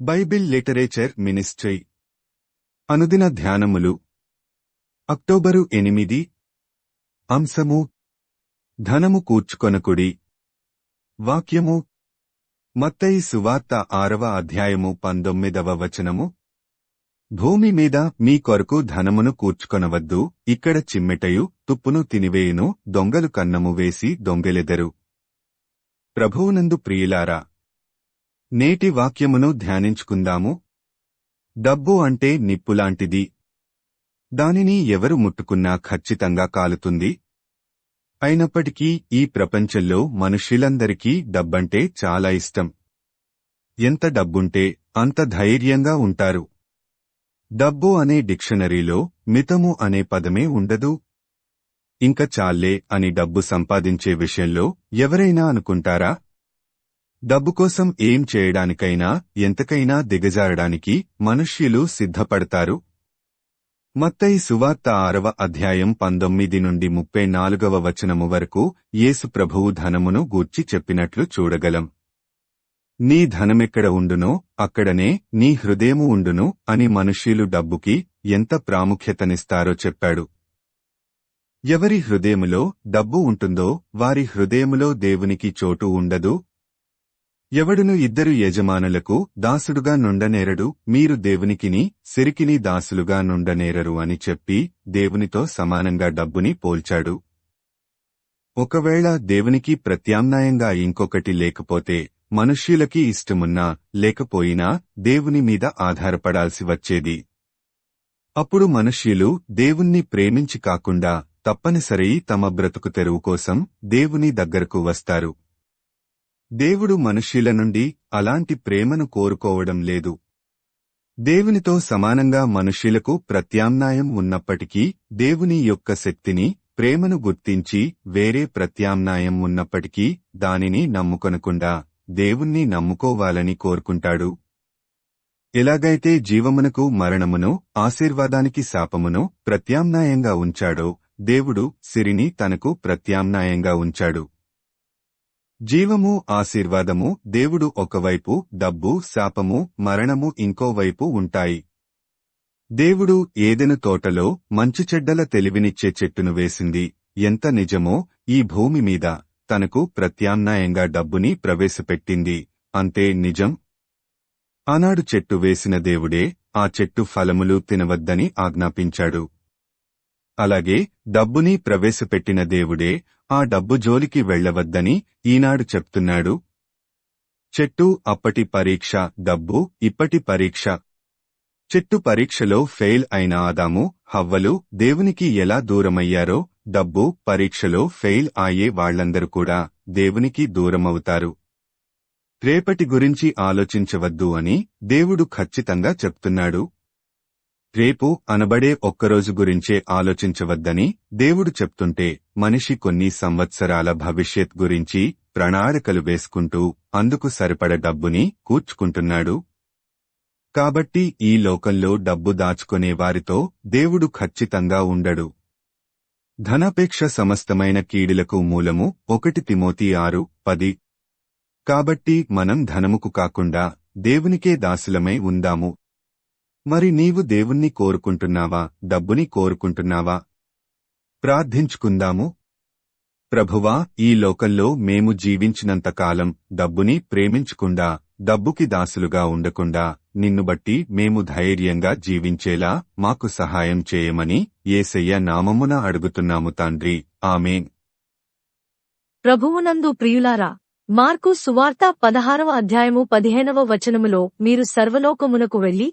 Bible literature ministry. అనుదిన ధ్యానములు. October ఎనిమిది. అంశము. ధనము కూర్చుకొనకుడి. వాక్యము. మత్తయి సువార్త ఆరవ అధ్యాయము పంతొమ్మిదవ వచనము. భూమి మీద మీ కొరకు ధనమును కూర్చుకొనవద్దు. ఇక్కడ చిమ్మెటయు తుప్పును తినివేయును దొంగలు కన్నము వేసి దొంగలెదరు. ప్రభువునందు ప్రియులారా నేటి వాక్యమును ధ్యానించుకుందాము. డబ్బు అంటే నిప్పులాంటిది దానిని ఎవరు ముట్టుకున్నా ఖచ్చితంగా కాలుతుంది. అయినప్పటికీ ఈ ప్రపంచంలో మనుషులందరికీ డబ్బంటే చాలా ఇష్టం. ఎంత డబ్బుంటే అంత ధైర్యంగా ఉంటారు. డబ్బు అనే డిక్షనరీలో మితము అనే పదమే ఉండదు. ఇంక చాలే అని డబ్బు సంపాదించే విషయంలో ఎవరైనా అనుకుంటారా? డబ్బు కోసం ఏం చేయడానికైనా ఎంతకైనా దిగజారడానికి మనుష్యులు సిద్ధపడతారు. మత్తయి సువార్త ఆరవ అధ్యాయం పంతొమ్మిది నుండి ముప్పై నాలుగవ వచనము వరకు యేసు ప్రభువు ధనమును గూర్చి చెప్పినట్లు చూడగలం. నీ ధనమెక్కడ ఉండునో అక్కడనే నీ హృదయము ఉండును అని మనుష్యులు డబ్బుకి ఎంత ప్రాముఖ్యతనిస్తారో చెప్పాడు. ఎవరి హృదయములో డబ్బు ఉంటుందో వారి హృదయములో దేవునికి చోటు ఉండదు ఎవడును ఇద్దరు యజమానులకు దాసుడుగా నుండనేరడు మీరు దేవునికిని సిరికిని దాసులుగా నుండనేరరు అని చెప్పి దేవునితో సమానంగా డబ్బుని పోల్చాడు. ఒకవేళ దేవునికి ప్రత్యామ్నాయంగా ఇంకొకటి లేకపోతే మనుష్యులకి ఇష్టమున్నా లేకపోయినా దేవుని మీద ఆధారపడాల్సి వచ్చేది. అప్పుడు మనుష్యులు దేవుణ్ణి ప్రేమించి కాకుండా తప్పనిసరి తమ బ్రతుకు తెరువు కోసం దేవుని దగ్గరకు వస్తారు. దేవుడు మనుష్యుల నుండి అలాంటి ప్రేమను కోరుకోవడం లేదు. దేవునితో సమానంగా మనుష్యులకు ప్రత్యామ్నాయం ఉన్నప్పటికీ దేవుని యొక్క శక్తిని ప్రేమను గుర్తించి వేరే ప్రత్యామ్నాయం ఉన్నప్పటికీ దానిని నమ్ముకొనకుండా దేవుణ్ణి నమ్ముకోవాలని కోరుకుంటాడు. ఎలాగైతే జీవమునకు మరణమును ఆశీర్వాదానికి శాపమును ప్రత్యామ్నాయంగా ఉంచాడో దేవుడు సిరిని తనకు ప్రత్యామ్నాయంగా ఉంచాడు. జీవము ఆశీర్వాదము దేవుడు ఒకవైపు డబ్బు శాపము మరణము ఇంకోవైపు ఉంటాయి. దేవుడు ఏదెను తోటలో మంచు చెడ్డల తెలివినిచ్చే చెట్టును వేసింది. ఎంత నిజమో ఈ భూమి మీద తనకు ప్రత్యామ్నాయంగా డబ్బుని ప్రవేశపెట్టింది. అంతే నిజం? ఆనాడు చెట్టు వేసిన దేవుడే ఆ చెట్టు ఫలములు తినవద్దని ఆజ్ఞాపించాడు. అలాగే డబ్బుని ప్రవేశపెట్టిన దేవుడే ఆ డబ్బు జోలికి వెళ్ళవద్దని ఈనాడు చెప్తున్నాడు. చెట్టు అప్పటి పరీక్ష డబ్బు ఇప్పటి పరీక్ష. చెట్టు పరీక్షలో ఫెయిల్ అయిన ఆదాము హవ్వలు దేవునికి ఎలా దూరమయ్యారో డబ్బు పరీక్షలో ఫెయిల్ అయ్యే వాళ్ళందరూ కూడా దేవునికి దూరమవుతారు. రేపటి గురించి ఆలోచించవద్దు అని దేవుడు ఖచ్చితంగా చెప్తున్నాడు. రేపు అనబడే ఒక్కరోజు గురించే ఆలోచించవద్దని దేవుడు చెప్తుంటే మనిషి కొన్ని సంవత్సరాల భవిష్యత్ గురించి ప్రణాళికలు వేసుకుంటూ అందుకు సరిపడ డబ్బుని కూర్చుకుంటున్నాడు. కాబట్టి ఈ లోకంలో డబ్బు దాచుకునే వారితో దేవుడు ఖచ్చితంగా ఉండడు. ధనాపేక్ష సమస్తమైన కీడులకు మూలము ఒకటి తిమోతి ఆరు పది. కాబట్టి మనం ధనముకు కాకుండా దేవునికే దాసులమై ఉందాము. మరి నీవు దేవుణ్ణి కోరుకుంటున్నావా? డబ్బుని కోరుకుంటున్నావా? ప్రార్థించుకుందాము. ప్రభువా ఈ లోకంలో మేము జీవించినంతకాలం డబ్బుని ప్రేమించకుండా డబ్బుకి దాసులుగా ఉండకుండా నిన్ను బట్టి మేము ధైర్యంగా జీవించేలా మాకు సహాయం చేయమని ఏసయ్య నామమున అడుగుతున్నాము తండ్రి. ఆమెన్. ప్రభువునందు ప్రియులారా మార్కు సువార్త పదహారవ అధ్యాయము పదిహేనవ వచనములో మీరు సర్వలోకమునకు వెళ్ళి